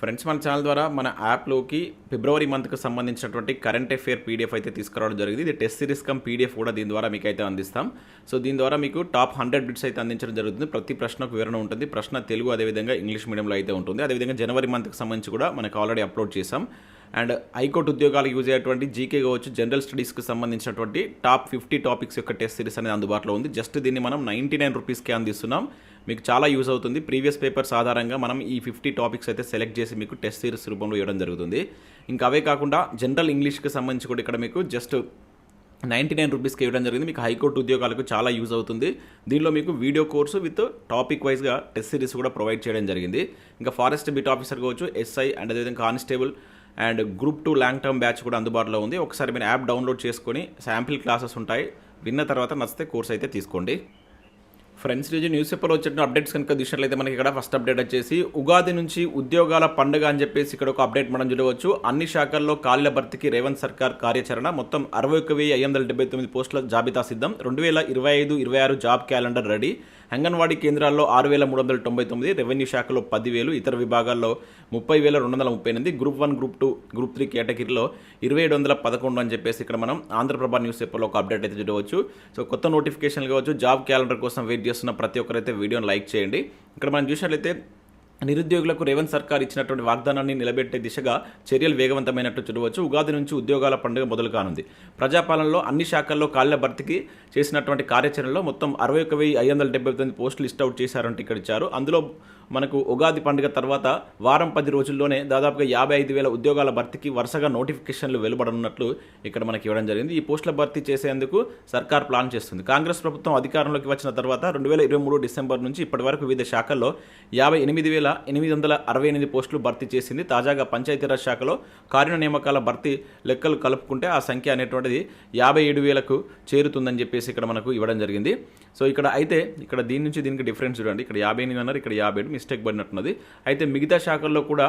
Friends మన channel ద్వారా మన యాప్లోకి ఫిబ్రవరి మంత్కి సంబంధించినటువంటి కరెంట్ అఫేర్ పీడిఎఫ్ అయితే తీసుకురావడం జరిగింది. ఇది టెస్ట్ సిరీస్ కమ్ పీడిఎఫ్ కూడా దీని ద్వారా మీకు అయితే అందిస్తాం. సో దీని ద్వారా మీకు టాప్ హండ్రెడ్ బిట్స్ అయితే అందించడం జరుగుతుంది. ప్రతి ప్రశ్నకు వివరణ ఉంటుంది. ప్రశ్న తెలుగు అదేవిధంగా ఇంగ్లీష్ మీడియంలో అయితే ఉంటుంది. అదేవిధంగా జనవరి మంత్కి సంబంధించి కూడా మనకు ఆల్రెడీ అప్లోడ్ చేసాం అండ్ హైకోర్టు ఉద్యోగాలకు యూజ్ అయ్యేటువంటి జీకే కావచ్చు జనరల్ స్టడీస్కి సంబంధించినటువంటి టాప్ ఫిఫ్టీ టాపిక్స్ యొక్క టెస్ట్ సిరీస్ అనేది అందుబాటులో ఉంది. జస్ట్ దీన్ని మనం నైంటీ నైన్ రూపీస్కే అందిస్తున్నాం మీకు చాలా యూజ్ అవుతుంది. ప్రీవియస్ పేపర్స్ ఆధారంగా మనం ఈ ఫిఫ్టీ టాపిక్స్ అయితే సెలెక్ట్ చేసి మీకు టెస్ట్ సిరీస్ రూపంలో ఇవ్వడం జరుగుతుంది. ఇంకా అవే కాకుండా జనరల్ ఇంగ్లీష్కి సంబంధించి కూడా ఇక్కడ మీకు జస్ట్ నైంటీ నైన్ రూపీస్కి ఇవ్వడం జరిగింది. మీకు హైకోర్టు ఉద్యోగాలకు చాలా యూజ్ అవుతుంది. దీనిలో మీకు వీడియో కోర్సు విత్ టాపిక్ వైజ్గా టెస్ట్ సిరీస్ కూడా ప్రొవైడ్ చేయడం జరిగింది. ఇంకా ఫారెస్ట్ బిట్ ఆఫీసర్ కావచ్చు ఎస్ఐ అండ్ అదేవిధంగా constable and group two long term batch కూడా అందుబాటులో ఉంది. ఒకసారి మీరు యాప్ డౌన్లోడ్ చేసుకొని శాంపిల్ క్లాసెస్ ఉంటాయి. విన్న తర్వాత నచ్చితే కోర్స్ అయితే తీసుకోండి. ఫ్రెండ్స్ రోజు న్యూస్ పేపర్లో వచ్చిన అప్డేట్స్ కనుక చూసినట్లయితే మనకి ఇక్కడ ఫస్ట్ అప్డేట్ వచ్చేసి ఉగాది నుంచి ఉద్యోగాల పండుగ అని చెప్పేసి ఇక్కడ ఒక అప్డేట్ మనం చూడవచ్చు. అన్ని శాఖల్లో ఖాళీల భర్తీకి రేవంత్ సర్కార్ కార్యాచరణ. మొత్తం అరవై ఒక వెయ్యి ఐదు వందల డెబ్బై తొమ్మిది పోస్టుల జాబితా సిద్ధం. రెండు వేల ఇరవై ఐదు ఇరవై ఆరు జాబ్ క్యాలెండర్ రెడీ. అంగన్వాడీ కేంద్రాల్లో ఆరు వేల మూడు వందల తొంభై తొమ్మిది రెవెన్యూ శాఖలో పదివేలు ఇతర విభాగాల్లో ముప్పై వేల రెండు వందల ముప్పై ఎనిమిది group one group two group three కేటగిరీలో ఇరవై ఏడు వందల పదకొండు అని చెప్పేసి ఇక్కడ మనం ఆంధ్రప్రభ న్యూస్ పేపర్లో ఒక అప్డేట్ అయితే చూడవచ్చు. సో కొత్త నోటిఫికేషన్ కావచ్చు జాబ్ క్యాలెండర్ కోసం వెయిట్ చేస్తున్న ప్రతి ఒక్కరైతే వీడియోని లైక్ చేయండి. ఇక్కడ మనం చూసినట్లయితే నిరుద్యోగులకు రేవంత్ సర్కార్ ఇచ్చినటువంటి వాగ్దానాన్ని నిలబెట్టే దిశగా చర్యలు వేగవంతమైనట్టు చూడవచ్చు. ఉగాది నుంచి ఉద్యోగాల పండుగ మొదలు కానుంది. ప్రజాపాలనలో అన్ని శాఖల్లో కాళ్ళ భర్తీకి చేసినటువంటి కార్యాచరణలో మొత్తం అరవై ఒక వెయ్యి ఐదు వందల డెబ్బై తొమ్మిది పోస్టులు లిస్ట్ అవుట్ చేశారంటే ఇక్కడ ఇచ్చారు. అందులో మనకు ఉగాది పండుగ తర్వాత వారం పది రోజుల్లోనే దాదాపుగా యాభై ఐదు వేల ఉద్యోగాల భర్తీకి వరుసగా నోటిఫికేషన్లు వెలువడనున్నట్లు ఇక్కడ మనకి ఇవ్వడం జరిగింది. ఈ పోస్టుల భర్తీ చేసేందుకు సర్కార్ ప్లాన్ చేస్తుంది. కాంగ్రెస్ ప్రభుత్వం అధికారంలోకి వచ్చిన తర్వాత రెండు వేల ఇరవై మూడు డిసెంబర్ నుంచి ఇప్పటి వరకు వివిధ శాఖల్లో యాభై ఎనిమిది వేల ఎనిమిది వందల అరవై ఎనిమిది పోస్టులు భర్తీ చేసింది. తాజాగా పంచాయతీరాజ్ శాఖలో కార్య నియామకాల భర్తీ లెక్కలు కలుపుకుంటే ఆ సంఖ్య అనేటువంటిది యాభై ఏడు వేలకు చేరుతుందని చెప్పేసి ఇక్కడ మనకు ఇవ్వడం జరిగింది. సో ఇక్కడ అయితే ఇక్కడ దీని నుంచి దీనికి డిఫరెన్స్ చూడండి. ఇక్కడ యాభై ఎనిమిది అన్నారు ఇక్కడ యాభై ఏడు. మిస్టేక్ పడినట్టున్నది. అయితే మిగతా శాఖల్లో కూడా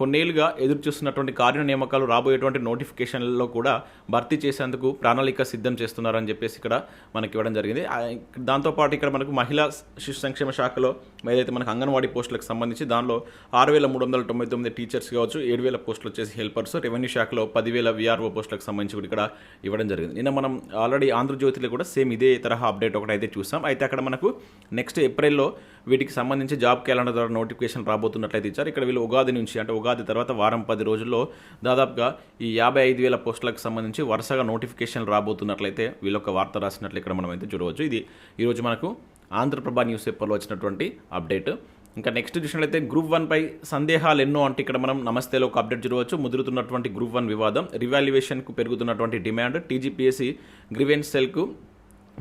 కొన్నేళ్ళుగా కొన్నేళ్ళుగా ఎదురు చూస్తున్నటువంటి కార్య నియామకాలు రాబోయేటువంటి నోటిఫికేషన్లలో కూడా భర్తీ చేసేందుకు ప్రణాళిక సిద్ధం చేస్తున్నారని చెప్పేసి ఇక్కడ మనకి ఇవ్వడం జరిగింది. దాంతోపాటు ఇక్కడ మనకు మహిళా శిశు సంక్షేమ శాఖలో ఏదైతే మనకు అంగన్వాడీ పోస్టులకు సంబంధించి దానిలో ఆరు వేల మూడు వందల తొంభై తొమ్మిది టీచర్స్ కావచ్చు ఏడు వేల పోస్టులు వచ్చేసి హెల్పర్స్ రెవెన్యూ శాఖలో పదివేల విఆర్ఓ పోస్టులకు సంబంధించి కూడా ఇక్కడ ఇవ్వడం జరిగింది. నిన్న మనం ఆల్రెడీ ఆంధ్రజ్యోతిలో కూడా సేమ్ ఇదే తరహా అప్డేట్ ఒకటి అయితే చూసాం. అయితే అక్కడ మనకు నెక్స్ట్ ఏప్రిల్లో వీటికి సంబంధించి జాబ్ క్యాలెండర్ ద్వారా నోటిఫికేషన్ రాబోతున్నట్లయితే ఇచ్చారు. ఇక్కడ వీళ్ళు ఉగాది నుంచి అంటే ఉగాది తర్వాత వారం పది రోజుల్లో దాదాపుగా ఈ యాభై ఐదు వేల పోస్టులకు సంబంధించి వరుసగా నోటిఫికేషన్లు రాబోతున్నట్లయితే వీళ్ళొక్క వార్త రాసినట్లు ఇక్కడ మనం అయితే చూడవచ్చు. ఇది ఈరోజు మనకు ఆంధ్రప్రభ న్యూస్ పేపర్లో వచ్చినటువంటి అప్డేట్. ఇంకా నెక్స్ట్ చూసినట్లయితే గ్రూప్ వన్ పై సందేహాలు ఎన్నో అంటే ఇక్కడ మనం నమస్తేలో ఒక అప్డేట్ చూడవచ్చు. ముదురుతున్నటువంటి గ్రూప్ వన్ వివాదం రివాల్యుయేషన్కు పెరుగుతున్నటువంటి డిమాండ్ టీజీపీఎస్సీ గ్రివెన్స్ సెల్కు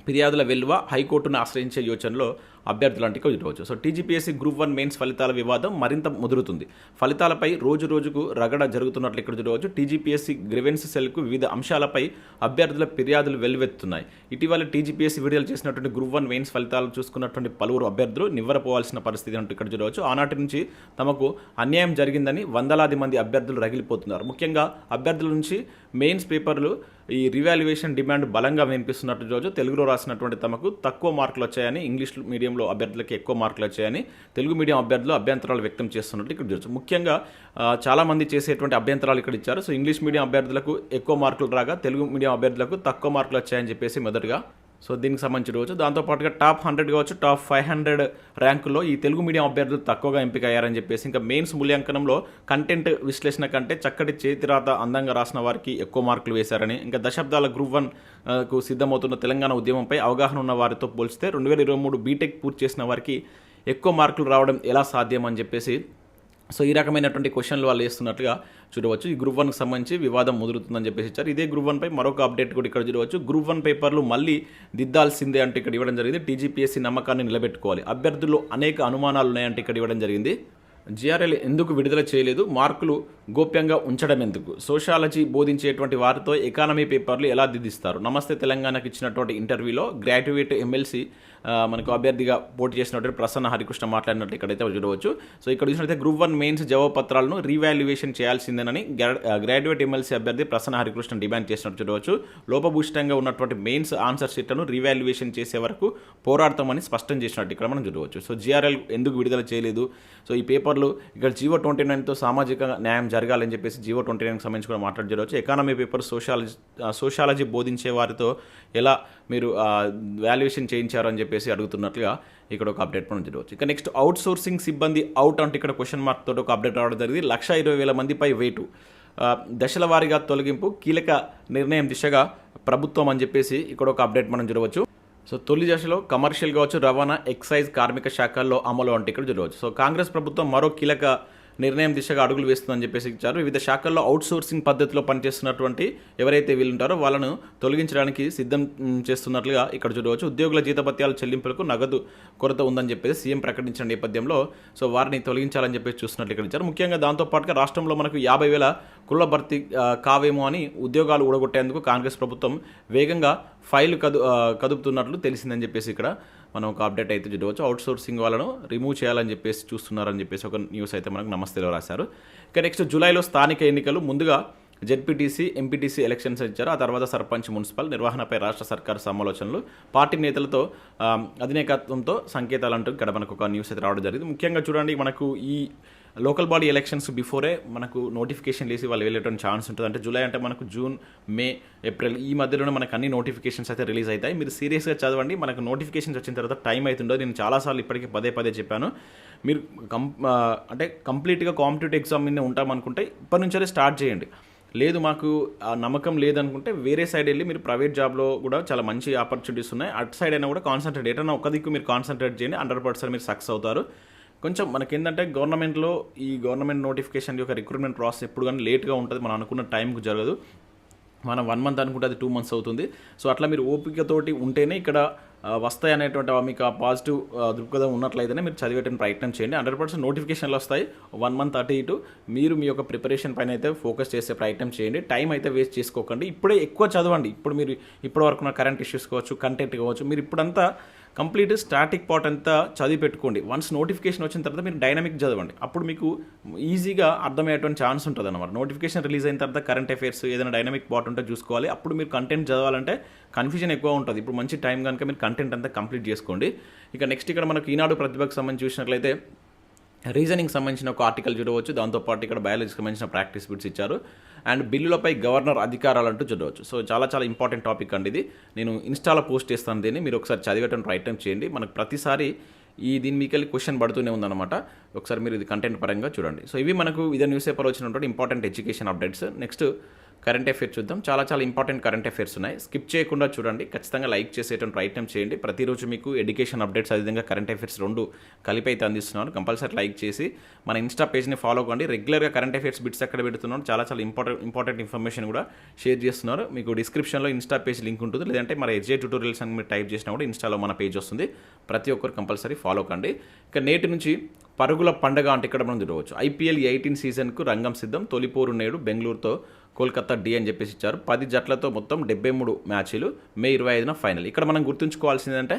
ఫిర్యాదుల వెలువ హైకోర్టును ఆశ్రయించే యోచనలో అభ్యర్థులు అంటే చూడవచ్చు so TGPSC group one mains ఫలితాల వివాదం మరింత ముదురుతుంది. ఫలితాలపై రోజు రోజుకు రగడ జరుగుతున్నట్లు ఇక్కడ చూడవచ్చు టీజీపీఎస్సీ గ్రివెన్స్ సెల్కు వివిధ అంశాలపై అభ్యర్థుల ఫిర్యాదులు వెల్లువెత్తున్నాయి. ఇటీవల టీజీపీఎస్సీ విడుదల చేసినటువంటి గ్రూప్ వన్ మెయిన్స్ ఫలితాలు చూసుకున్నటువంటి పలువురు అభ్యర్థులు నివ్వరపోవాల్సిన పరిస్థితి అంటూ ఇక్కడ చూడవచ్చు ఆనాటి నుంచి తమకు అన్యాయం జరిగిందని వందలాది మంది అభ్యర్థులు రగిలిపోతున్నారు. ముఖ్యంగా అభ్యర్థుల నుంచి మెయిన్స్ పేపర్లు ఈ రివాల్యుయేషన్ డిమాండ్ బలంగా వినిపిస్తున్నట్టు రోజు తెలుగులో రాసినటువంటి తమకు తక్కువ మార్కులు వచ్చాయని ఇంగ్లీష్ మీడియంలో అభ్యర్థులకి ఎక్కువ మార్కులు వచ్చాయని తెలుగు మీడియం అభ్యర్థులు అభ్యంతరాలు వ్యక్తం చేస్తున్నట్టు ఇక్కడ చూడొచ్చు ముఖ్యంగా చాలామంది చేసేటువంటి అభ్యంతరాలు ఇక్కడ ఇచ్చారు. సో ఇంగ్లీష్ మీడియం అభ్యర్థులకు ఎక్కువ మార్కులు రాగా తెలుగు మీడియం అభ్యర్థులకు తక్కువ మార్కులు వచ్చాయని చెప్పేసి మొదటగా సో దీనికి సంబంధించి రోజు. దాంతోపాటుగా టాప్ హండ్రెడ్ కావచ్చు టాప్ ఫైవ్ హండ్రెడ్ ర్యాంకుల్లో ఈ తెలుగు మీడియం అభ్యర్థులు తక్కువగా ఎంపిక అయ్యారని చెప్పేసి ఇంకా మెయిన్స్ మూల్యాంకనంలో కంటెంట్ విశ్లేషణ కంటే చక్కటి చేతిరాత అందంగా రాసిన వారికి ఎక్కువ మార్కులు వేశారని ఇంకా దశాబ్దాల గ్రూప్ వన్కు సిద్ధమవుతున్న తెలంగాణ ఉద్యమంపై అవగాహన ఉన్న వారితో పోల్చితే రెండు వేల ఇరవై మూడు బీటెక్ పూర్తి చేసిన వారికి ఎక్కువ మార్కులు రావడం ఎలా సాధ్యం అని చెప్పేసి సో ఈ రకమైనటువంటి క్వశ్చన్లు వాళ్ళు వేస్తున్నట్లుగా చూడవచ్చు. ఈ గ్రూప్ వన్కి సంబంధించి వివాదం ముదురుతుందని చెప్పేసి ఇచ్చారు. ఇదే గ్రూప్ వన్పై మరొక అప్డేట్ కూడా ఇక్కడ చూడవచ్చు. గ్రూప్ వన్ పేపర్లు మళ్ళీ దిద్దాల్సిందే అంటే ఇక్కడ ఇవ్వడం జరిగింది. టీజీపీఎస్సీ నమ్మకాన్ని నిలబెట్టుకోవాలి. అభ్యర్థుల్లో అనేక అనుమానాలు ఉన్నాయంటే ఇక్కడ ఇవ్వడం జరిగింది. జిఆర్ఎల్ ఎందుకు విడుదల చేయలేదు? మార్కులు గోప్యంగా ఉంచడం ఎందుకు? సోషాలజీ బోధించేటువంటి వారితో ఎకానమీ పేపర్లు ఎలా దిద్దిస్తారు? నమస్తే తెలంగాణకు ఇచ్చినటువంటి ఇంటర్వ్యూలో గ్రాడ్యుయేట్ ఎమ్మెల్సీ మనకు అభ్యర్థిగా పోటీ చేసినటువంటి ప్రసన్న హరికృష్ణ మాట్లాడినట్టు ఇక్కడైతే చూడవచ్చు. సో ఇక్కడ చూసినట్లయితే గ్రూప్ వన్ మెయిన్స్ జవాబు పత్రాలను రీవాల్యుయేషన్ చేయాల్సిందేనని గ్రాడ్యుయేట్ ఎమ్మెల్సీ అభ్యర్థి ప్రసన్న హరికృష్ణ డిమాండ్ చేసినట్టు చూడవచ్చు. లోపభూషితంగా ఉన్నటువంటి మెయిన్స్ ఆన్సర్ షీట్లను రీవాల్యుయేషన్ చేసే వరకు పోరాడతామని స్పష్టం చేసినట్టు ఇక్కడ మనం చూడవచ్చు. సో జిఆర్ఎల్ ఎందుకు విడుదల చేయలేదు? సో ఈ పేపర్ పేపర్లు ఇక్కడ జీవో ట్వంటీ నైన్తో సామాజిక న్యాయం జరగాలని చెప్పేసి జీవో ట్వంటీ నైన్కి సంబంధించి కూడా మాట్లాడి చూడవచ్చు ఎకానమీ పేపర్ సోషాలజీ సోషాలజీ బోధించే వారితో ఎలా మీరు వాల్యుయేషన్ చేయించారు అని చెప్పేసి అడుగుతున్నట్లుగా ఇక్కడ ఒక అప్డేట్ మనం జరగవచ్చు. ఇక నెక్స్ట్ అవుట్ సోర్సింగ్ సిబ్బంది అవుట్ అంటే ఇక్కడ క్వశ్చన్ మార్క్ తోటి ఒక అప్డేట్ రావడం జరిగింది. లక్ష ఇరవై వేల మందిపై వేటు. దశల వారీగా తొలగింపు కీలక నిర్ణయం దిశగా ప్రభుత్వం అని చెప్పేసి ఇక్కడ ఒక అప్డేట్ మనం చూడవచ్చు సో తొలి దశలో కమర్షియల్ కావచ్చు రవాణా ఎక్సైజ్ కార్మిక శాఖల్లో అమలు అంటే ఇక్కడ చూడవచ్చు సో కాంగ్రెస్ ప్రభుత్వం మరో కీలక నిర్ణయం దిశగా అడుగులు వేస్తుందని చెప్పేసి ఇచ్చారు. వివిధ శాఖల్లో అవుట్ సోర్సింగ్ పద్ధతిలో పనిచేస్తున్నటువంటి ఎవరైతే వీళ్ళు ఉంటారో వాళ్ళను తొలగించడానికి సిద్ధం చేస్తున్నట్లుగా ఇక్కడ చూడవచ్చు. ఉద్యోగుల జీతపత్యాల చెల్లింపులకు నగదు కొరత ఉందని చెప్పేసి సీఎం ప్రకటించిన నేపథ్యంలో సో వారిని తొలగించాలని చెప్పేసి చూస్తున్నట్లు ఇక్కడ ఇచ్చారు. ముఖ్యంగా దాంతోపాటుగా రాష్ట్రంలో మనకు యాభై వేల కుల భర్తీ కావేమో అని ఉద్యోగాలు ఊడగొట్టేందుకు కాంగ్రెస్ ప్రభుత్వం వేగంగా ఫైల్ కదు కదుపుతున్నట్లు తెలిసిందని చెప్పేసి ఇక్కడ మనం ఒక అప్డేట్ అయితే చూడవచ్చు. అవుట్ సోర్సింగ్ వాళ్ళను రిమూవ్ చేయాలని చెప్పేసి చూస్తున్నారని చెప్పేసి ఒక న్యూస్ అయితే మనకు నమస్తేలో రాశారు. ఇక నెక్స్ట్ జూలైలో స్థానిక ఎన్నికలు ముందుగా జెడ్పీటీసీ ఎంపీటీసీ ఎలక్షన్స్ ఇచ్చారు. ఆ తర్వాత సర్పంచ్ మున్సిపల్ నిర్వహణపై రాష్ట్ర సర్కార్ సమాలోచనలు. పార్టీ నేతలతో అధినేకత్వంతో సంకేతాలు అంటూ ఇక్కడ మనకు ఒక న్యూస్ అయితే రావడం జరిగింది. ముఖ్యంగా చూడండి మనకు ఈ లోకల్ బాడీ ఎలక్షన్స్ బిఫోరే మనకు నోటిఫికేషన్ వేసి వాళ్ళు వెళ్ళేటువంటి ఛాన్స్ ఉంటుంది. అంటే జూలై అంటే మనకు జూన్ మే ఏప్రిల్ ఈ మధ్యలోనే మనకు అన్ని నోటిఫికేషన్స్ అయితే రిలీజ్ అవుతాయి. మీరు సీరియస్గా చదవండి. మనకు నోటిఫికేషన్స్ వచ్చిన తర్వాత టైం అవుతుండో నేను చాలాసార్లు ఇప్పటికీ పదే పదే చెప్పాను. మీరు కం అంటే కంప్లీట్గా కాంపిటేటివ్ ఎగ్జామ్ మీద ఉంటామనుకుంటే ఇప్పటి నుంచే స్టార్ట్ చేయండి. లేదు మాకు ఆ నమ్మకం లేదనుకుంటే వేరే సైడ్ వెళ్ళి మీరు ప్రైవేట్ జాబ్లో కూడా చాలా మంచి ఆపర్చునిటీస్ ఉన్నాయి. అటు సైడ్ అయినా కూడా కాన్సన్ట్రేట్ ఎటన్నా ఒక దిక్కు మీరు కాన్సన్ట్రేట్ చేయండి. హండ్రెడ్ పర్సెంట్ మీరు సక్సెస్ అవుతారు. కొంచెం మనకి ఏంటంటే గవర్నమెంట్లో ఈ గవర్నమెంట్ నోటిఫికేషన్ యొక్క రిక్రూట్మెంట్ ప్రాసెస్ ఎప్పుడు కానీ లేట్గా ఉంటుంది మనం అనుకున్న టైంకు జరగదు. మనం వన్ మంత్ అనుకుంటే అది టూ మంత్స్ అవుతుంది. సో అట్లా మీరు ఓపికతోటి ఉంటేనే ఇక్కడ వస్తాయనేటువంటి వస్తాయి అనేటువంటి మీకు ఆ పాజిటివ్ దృక్పథం ఉన్నట్లయితేనే మీరు చదివేటని ప్రయత్నం చేయండి. హండ్రెడ్ పర్సెంట్ నోటిఫికేషన్లు వస్తాయి. వన్ మంత్ అటు ఇటు. మీరు మీ యొక్క ప్రిపరేషన్ పైన అయితే ఫోకస్ చేసే ప్రయత్నం చేయండి. టైం అయితే వేస్ట్ చేసుకోకండి. ఇప్పుడే ఎక్కువ చదవండి. ఇప్పుడు మీరు ఇప్పటి వరకు కరెంట్ ఇష్యూస్ కావచ్చు కంటెంట్ కావచ్చు మీరు ఇప్పుడంతా కంప్లీట్ స్టాటిక్ పార్ట్ అంతా చదివి పెట్టుకోండి. వన్స్ నోటిఫికేషన్ వచ్చిన తర్వాత మీరు డైనమిక్ చదవండి. అప్పుడు మీకు ఈజీగా అర్థమయ్యేటువంటి ఛాన్స్ ఉంటుంది అనమాట నోటిఫికేషన్ రిలీజ్ అయిన తర్వాత కరెంట్ అఫైర్స్ ఏదైనా డైనమిక్ పార్ట్ ఉంటే చూసుకోవాలి. అప్పుడు మీరు కంటెంట్ చదవాలంటే కన్ఫ్యూజన్ ఎక్కువ ఉంటుంది. ఇప్పుడు మంచి టైం కనుక మీరు కంటెంట్ అంతా కంప్లీట్ చేసుకోండి. ఇక నెక్స్ట్ ఇక్కడ మనకు ఈనాడు ప్రతిభకు సంబంధించి చూసినట్లయితే రీజనింగ్ సంబంధించిన ఒక ఆర్టికల్ చూడవచ్చు. దాంతోపాటు ఇక్కడ బయాలజీకి సంబంధించిన ప్రాక్టీస్ బిట్స్ ఇచ్చారు. అండ్ బిల్లులపై గవర్నర్ అధికారాలు అంటూ చూడవచ్చు. సో చాలా చాలా ఇంపార్టెంట్ టాపిక్ అండి ఇది. నేను ఇన్స్టాలో పోస్ట్ చేస్తాను దీన్ని. మీరు ఒకసారి చదివేటం ప్రయత్నం చేయండి. మనకు ప్రతిసారి ఈ దీని మీకెళ్ళి క్వశ్చన్ పడుతూనే ఉందన్నమాట. ఒకసారి మీరు ఇది కంటెంట్ పరంగా చూడండి. సో ఇవి మనకు ఇదే న్యూస్ పేపర్ వచ్చినటువంటి important education updates next current affair చూద్దాం. చాలా చాలా ఇంపార్టెంట్ కరెంట్ అఫేర్స్ ఉన్నాయి. స్కిప్ చేయకుండా చూడండి. ఖచ్చితంగా లైక్ చేసేటువంటి ప్రయత్నం చేయండి. ప్రతిరోజు మీకు ఎడ్యుకేషన్ అప్డేట్స్ అదేవిధంగా కరెంట్ అఫైర్స్ రెండు కలిపి అయితే అందిస్తున్నాను. కంపల్సరీ లైక్ చేసి మన ఇన్స్టా పేజ్ని ఫాలో కండి రెగ్యులర్గా కరెంట్ అఫైర్స్ బిట్స్ ఎక్కడ పెడుతున్నాను. చాలా చాలా ఇంపార్టెంట్ ఇంపార్టెంట్ ఇన్ఫర్మేషన్ కూడా షేర్ చేస్తున్నారు. మీకు డిస్క్రిప్షన్లో ఇన్స్టా పేజ్ లింక్ ఉంటుంది. లేదంటే మన ఎస్జే ట్యూటోరియల్స్ అని మీరు టైప్ చేసినా కూడా ఇన్స్టాలో మన పేజ్ వస్తుంది. ప్రతి ఒక్కరు కంపల్సరీ ఫాలో కండి. ఇక నేటి నుంచి పరుగుల పండగ అంటే ఇక్కడ మనం చూడవచ్చు. ఐపీఎల్ ఎయిటీన్ సీజన్కు రంగం సిద్ధం. తొలిపోరు నేడు బెంగళూరుతో కోల్కతా డి అని చెప్పేసి ఇచ్చారు. పది జట్లతో మొత్తం డెబ్బై మూడు మ్యాచ్లు మే ఇరవై ఐదున ఫైనల్. ఇక్కడ మనం గుర్తుంచుకోవాల్సిందంటే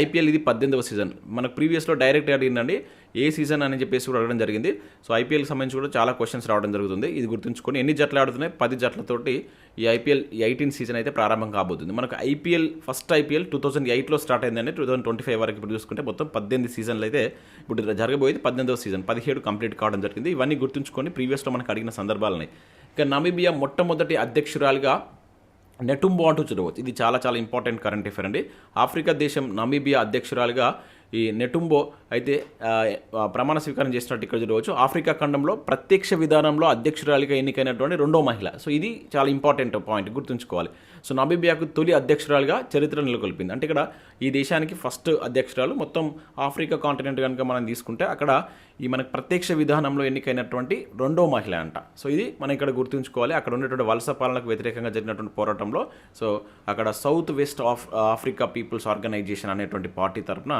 ఐపీఎల్ ఇది పద్దెనిమిదవ సీజన్. మనకు ప్రీవియస్లో డైరెక్ట్ అడిగిందండి ఏ సీజన్ అని చెప్పేసి కూడా అడగడం జరిగింది. సో ఐపీఎల్కి సంబంధించి కూడా చాలా క్వశ్చన్స్ రావడం జరుగుతుంది. ఇది గుర్తుంచుకొని ఎన్ని జట్లు ఆడుతున్నాయి పది జట్లతోటి ఈ ఐపీఎల్ ఎయిటీన్ సీజన్ అయితే ప్రారంభం కాబోతుంది. మనకు IPL first IPL two thousand ఎయిట్లో స్టార్ట్ అయిందండి. టూ థౌసండ్ ట్వంటీ ఫైవ్ వరకు ఇప్పుడు చూసుకుంటే మొత్తం పద్దెనిమిది సీజన్లు అయితే ఇప్పుడు జరగబోయేది పద్దెనిమిదవ సీజన్. పదిహేడు కంప్లీట్ కావడం జరిగింది. ఇవన్నీ గుర్తుంచుకొని ప్రీవియస్లో మనకు అడిగిన సందర్భాలున్నాయి ఇక నమీబియా మొట్టమొదటి అధ్యక్షురాలుగా నెటుంబో అంటూ చూడవచ్చు. ఇది చాలా చాలా ఇంపార్టెంట్ కరెంట్ అఫేర్ అండి. ఆఫ్రికా దేశం నమీబియా అధ్యక్షురాలుగా ఈ నెటుంబో అయితే ప్రమాణ స్వీకారం చేసినట్టు ఇక్కడ చూడవచ్చు. ఆఫ్రికా ఖండంలో ప్రత్యక్ష విధానంలో అధ్యక్షురాలిగా ఎన్నికైనటువంటి రెండో మహిళ. సో ఇది చాలా ఇంపార్టెంట్ పాయింట్ గుర్తుంచుకోవాలి. సో నబీబియాకు తొలి అధ్యక్షురాలుగా చరిత్ర నెలకొల్పింది. అంటే ఇక్కడ ఈ దేశానికి ఫస్ట్ అధ్యక్షురాలు. మొత్తం ఆఫ్రికా కాంటినెంట్ కనుక మనం తీసుకుంటే అక్కడ ఈ మనకు ప్రత్యక్ష విధానంలో ఎన్నికైనటువంటి రెండో మహిళ అంట. సో ఇది మనం ఇక్కడ గుర్తుంచుకోవాలి. అక్కడ ఉన్నటువంటి వలస పాలనకు వ్యతిరేకంగా జరిగినటువంటి పోరాటంలో. సో అక్కడ south west of Africa people's organisation అనేటువంటి పార్టీ తరఫున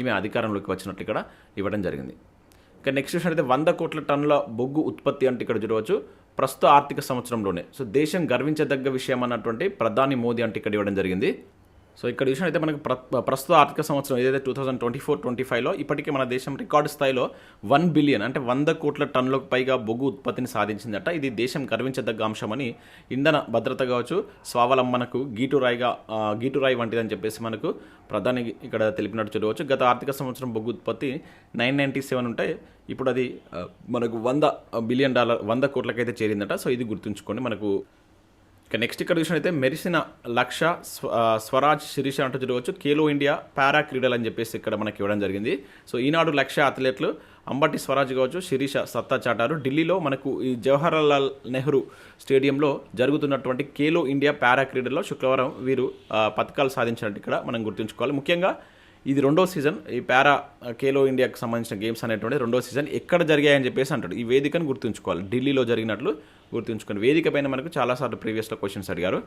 ఈమె అధికారంలోకి వచ్చినట్టు వచ్చినట్లు ఇక్కడ ఇవ్వడం జరిగింది. ఇక నెక్స్ట్ అయితే వంద కోట్ల టన్నుల బొగ్గు ఉత్పత్తి అంటే ఇక్కడ చూడవచ్చు. ప్రస్తుత ఆర్థిక సంవత్సరంలోనే. సో దేశం గర్వించదగ్గ విషయం అన్నటువంటి ప్రధాని మోదీ అంటే ఇక్కడ ఇవ్వడం జరిగింది. సో ఇక్కడ చూసినట్టయితే మనకు ప్ర ప్రస్తుత ఆర్థిక సంవత్సరం ఏదైతే two thousand twenty four twenty ఫైవ్లో ఇప్పటికే మన దేశం రికార్డు స్థాయిలో వన్ బిలియన్ అంటే వంద కోట్ల టన్నులకు పైగా బొగ్గు ఉత్పత్తిని సాధించిందట. ఇది దేశం గర్వించదగ్గ అంశమని ఇంధన భద్రత కావచ్చు స్వావలంబనకు గీటురాయిగా గీటురాయి వంటిదని చెప్పేసి మనకు ప్రధాని ఇక్కడ తెలిపినట్టు చూడవచ్చు. గత ఆర్థిక సంవత్సరం బొగ్గు ఉత్పత్తి నైన్ నైంటీ సెవెన్ ఉంటే ఇప్పుడు అది మనకు వంద బిలియన్ డాలర్ వంద కోట్లకైతే చేరిందట. సో ఇది గుర్తుంచుకోండి మనకు ఇక నెక్స్ట్ ఇక్కడ చూసినట్టయితే మెరిసిన లక్ష స్వ- స్వరాజ్ శిరీష అంటూ చూడవచ్చు ఖేలో ఇండియా పారా క్రీడలు అని చెప్పేసి ఇక్కడ మనకి ఇవ్వడం జరిగింది. సో ఈనాడు లక్ష అథ్లెట్లు అంబటి స్వరాజ్ కావచ్చు శిరీష సత్తా చాటారు. ఢిల్లీలో మనకు ఈ జవహర్లాల్ నెహ్రూ స్టేడియంలో జరుగుతున్నటువంటి ఖేలో ఇండియా పారా క్రీడల్లో శుక్రవారం వీరు పథకాలు సాధించినట్టు ఇక్కడ మనం గుర్తుంచుకోవాలి. ముఖ్యంగా ఇది రెండో సీజన్ ఈ పారా ఖేలో ఇండియాకి సంబంధించిన గేమ్స్ అనేటువంటి రెండో సీజన్ ఎక్కడ జరిగాయని చెప్పేసి అంటాడు. ఈ వేదికను గుర్తుంచుకోవాలి. ఢిల్లీలో జరిగినట్లు గుర్తుంచుకోండి. వేదిక పైన మనకు చాలాసార్లు ప్రీవియస్లో క్వశ్చన్స్ అడిగారు.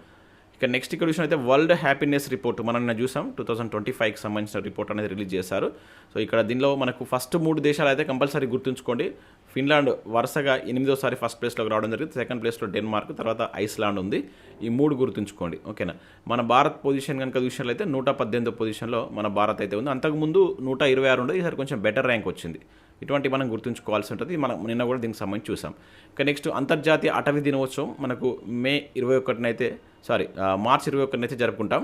ఇక నెక్స్ట్ ఇక్కడ విషయం అయితే వరల్డ్ హ్యాపీనెస్ రిపోర్ట్ మనం నిన్న చూసాం. టూ థౌసండ్ ట్వంటీ ఫైవ్కి సంబంధించిన రిపోర్ట్ అనేది రిలీజ్ చేశారు. సో ఇక్కడ దీనిలో మనకు ఫస్ట్ మూడు దేశాలు అయితే కంపల్సరీ గుర్తుంచుకోండి. ఫిన్లాండ్ వరుసగా ఎనిమిదోసారి ఫస్ట్ ప్లేస్లోకి రావడం జరిగింది. సెకండ్ ప్లేస్లో డెన్మార్క్ తర్వాత ఐస్లాండ్ ఉంది. ఈ మూడు గుర్తుంచుకోండి. ఓకేనా? మన భారత్ పొజిషన్ కనుక చూసినట్లయితే నూట పద్దెనిమిదో పొజిషన్లో మన భారత్ అయితే ఉంది. అంతకుముందు నూట ఇరవై ఆరు ఉండదు. ఈసారి కొంచెం బెటర్ ర్యాంక్ వచ్చింది. ఇటువంటి మనం గుర్తుంచుకోవాల్సి ఉంటుంది. మనం నిన్న కూడా దీనికి సంబంధించి చూసాం. ఇక నెక్స్ట్ అంతర్జాతీయ అటవీ దినోత్సవం మనకు మే ఇరవై ఒకటినైతే సారీ మార్చ్ ఇరవై ఒకటినైతే జరుపుకుంటాం.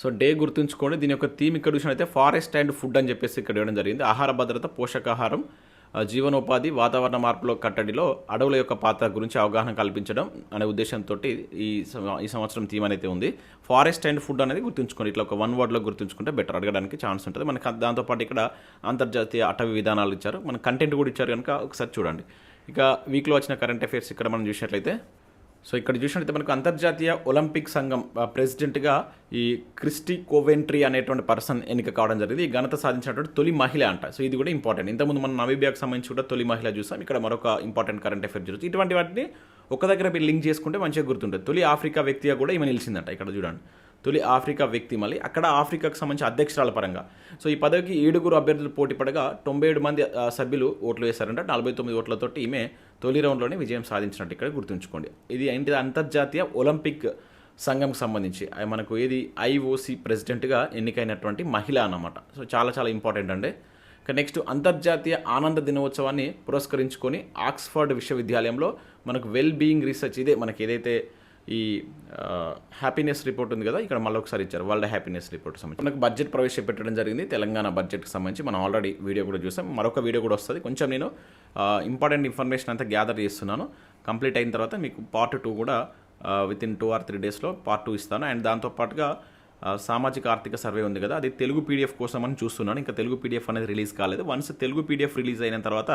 సో డే గుర్తుంచుకోండి. దీని యొక్క థీమ్ ఇక్కడ చూసినైతే ఫారెస్ట్ అండ్ ఫుడ్ అని చెప్పేసి ఇక్కడ ఇవ్వడం జరిగింది. ఆహార భద్రత పోషకాహారం జీవనోపాధి వాతావరణ మార్పుల కట్టడిలో అడవుల యొక్క పాత్ర గురించి అవగాహన కల్పించడం అనే ఉద్దేశంతో ఈ ఈ సంవత్సరం థీమ్ అనేది ఉంది. ఫారెస్ట్ అండ్ ఫుడ్ అనేది గుర్తుంచుకోండి. ఇట్లా ఒక వన్ వర్డ్లో గుర్తుంచుకుంటే బెటర్. అడగడానికి ఛాన్స్ ఉంటుంది. మనకి దాంతోపాటు ఇక్కడ అంతర్జాతీయ అటవీ విధానాలు ఇచ్చారు. మన కంటెంట్ కూడా ఇచ్చారు కనుక ఒకసారి చూడండి. ఇక వీక్లో వచ్చిన కరెంట్ అఫైర్స్ ఇక్కడ మనం చూసినట్లయితే సో ఇక్కడ చూసినట్లయితే మనకు అంతర్జాతీయ ఒలింపిక్ సంఘం ప్రెసిడెంట్గా ఈ క్రిస్టి కోవెంట్రీ అనేటువంటి పర్సన్ ఎన్నిక కావడం జరిగింది. ఈ ఘనత సాధించినటువంటి తొలి మహిళ అంట. సో ఇది కూడా ఇంపార్టెంట్. ఇంతకుముందు మనం నమీబియాకి సంబంధించి కూడా తొలి మహిళ చూసాం. ఇక్కడ మరొక ఇంపార్టెంట్ కరెంట్ అఫేర్ జరుగుతుంది ఇటువంటి వాటిని ఒక దగ్గర మీరు లింక్ చేసుకుంటే మంచిగా గుర్తుంటుంది. తొలి ఆఫ్రికా వ్యక్తిగా కూడా ఈమె నిలిచిందంట ఇక్కడ చూడండి. తొలి ఆఫ్రికా వ్యక్తి మళ్ళీ. అక్కడ ఆఫ్రికాకు సంబంధించి అధ్యక్షురాల పరంగా. సో ఈ పదవికి ఏడుగురు అభ్యర్థులు పోటీ పడగా తొంభై ఏడు మంది సభ్యులు ఓట్లు వేశారంట. నలభై తొమ్మిది ఓట్లతోటి ఈమె తొలి రౌండ్లోనే విజయం సాధించినట్టు ఇక్కడ గుర్తుంచుకోండి. ఇది ఏంటి అంతర్జాతీయ ఒలింపిక్ సంఘంకి సంబంధించి. మనకు ఏది? ఐఓసి ప్రెసిడెంట్గా ఎన్నికైనటువంటి మహిళ అన్నమాట. సో చాలా చాలా ఇంపార్టెంట్ అండి. ఇక నెక్స్ట్ అంతర్జాతీయ ఆనంద దినోత్సవాన్ని పురస్కరించుకొని ఆక్స్ఫర్డ్ విశ్వవిద్యాలయంలో మనకు వెల్ బీయింగ్ రీసెర్చ్ ఇదే మనకి ఏదైతే ఈ హ్యాపీనెస్ రిపోర్ట్ ఉంది కదా ఇక్కడ మళ్ళీ ఒకసారి ఇచ్చారు వరల్డ్ హ్యాపీనెస్ రిపోర్ట్ సంబంధించి. మనకు బడ్జెట్ ప్రవేశపెట్టడం జరిగింది తెలంగాణ బడ్జెట్కి సంబంధించి మనం ఆల్రెడీ వీడియో కూడా చూసాం. మరొక వీడియో కూడా వస్తుంది. కొంచెం నేను ఇంపార్టెంట్ ఇన్ఫర్మేషన్ అంతా గ్యాదర్ చేస్తున్నాను. కంప్లీట్ అయిన తర్వాత మీకు పార్ట్ టూ కూడా with in two or three డేస్లో పార్ట్ టూ ఇస్తాను. అండ్ దాంతోపాటుగా సామాజిక ఆర్థిక సర్వే ఉంది కదా అది తెలుగు పీడిఎఫ్ కోసం అని చూస్తున్నాను. ఇంకా తెలుగు పీడిఎఫ్ అనేది రిలీజ్ కాలేదు. వన్స్ తెలుగు పీడిఎఫ్ రిలీజ్ అయిన తర్వాత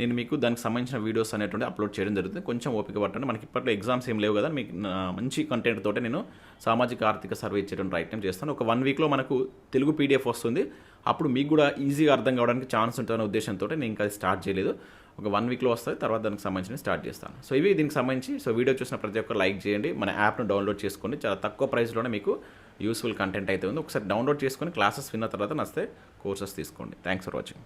నేను మీకు దానికి సంబంధించిన వీడియోస్ అనేటువంటి అప్లోడ్ చేయడం జరుగుతుంది. కొంచెం ఓపిక పట్టండి. మనకి ఇప్పట్లో ఎగ్జామ్స్ ఏం లేవు కదా మీకు మంచి కంటెంట్ తోటే నేను సామాజిక ఆర్థిక సర్వే ఇచ్చేటువంటి ప్రయత్నం చేస్తాను. ఒక వన్ వీక్లో మనకు తెలుగు పీడిఎఫ్ వస్తుంది. అప్పుడు మీకు కూడా ఈజీగా అర్థం కావడానికి ఛాన్స్ ఉంటుందనే ఉద్దేశంతో నేను ఇంకా అది స్టార్ట్ చేయలేదు. ఒక వన్ వీక్లో వస్తుంది తర్వాత దానికి సంబంధించి స్టార్ట్ చేస్తాను. సో ఇవి దీనికి సంబంధించి సో వీడియో చూసిన ప్రతి ఒక్కరు లైక్ చేయండి. మన యాప్ను డౌన్లోడ్ చేసుకోండి. చాలా తక్కువ ప్రైస్లోనే మీకు యూస్ఫుల్ కంటెంట్ అయితే ఉంది. ఒకసారి డౌన్లోడ్ చేసుకొని క్లాసెస్ విన్న తర్వాత నస్తే కోర్సెస్ తీసుకోండి. Thanks for watching